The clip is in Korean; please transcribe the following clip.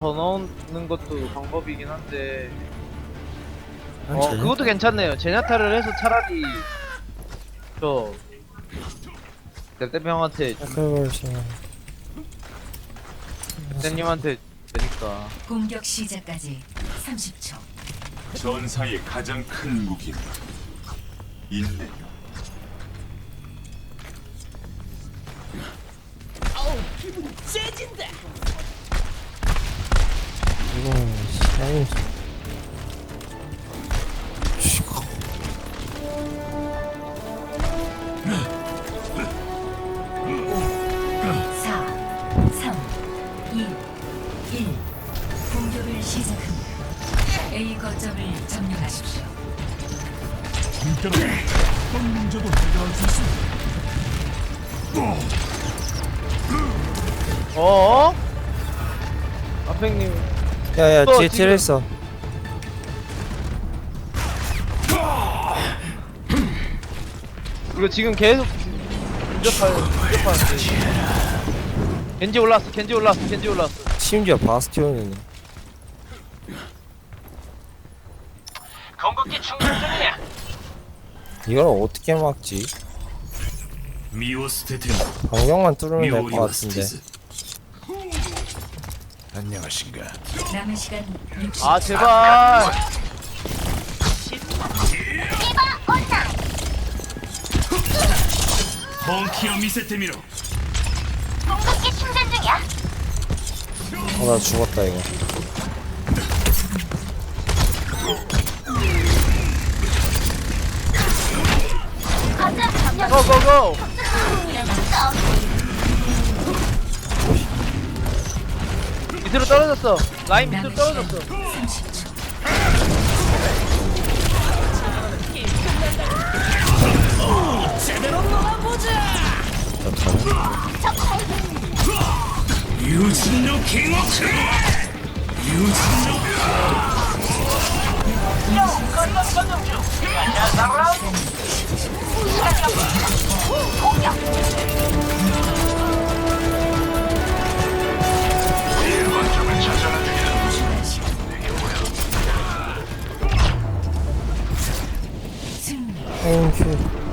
더 넣는 것도 방법이긴 한데. 아, 어 그것도 괜찮네요. 제냐타를 해서 차라리 저 냅대병한테 그걸 지금 쌤님한테 되니까. 공격 시작까지 30초. 전사의 가장 큰 무기는 인내. 이거는 시간 이 4, 3, 2, 1. 공격을 시작합니다. A 거점을 점령하십시오. 함께라면 어떤 문제도 해결할 수 있습니다. 어? 아팽님 야야 또 뒤에 지금- 틸 있어 이거 지금 계속 근접할 근접하는데 겐지 올라왔어 겐지 올라왔어 겐지 올라왔어. 심지어 바스티온이네. 공격기 충전 중이야. 이걸 어떻게 막지? 방역만 뚫으면 될 것 같은데 안녕하신가? 남은 시간 60초. 아 제발! 펑키어 미세테미로. 어나 죽었다 이거. 고고고 밑으로 떨어졌어. 라인 밑으로 떨어졌어. 30초. 유진노 킹워크 유진노 进去。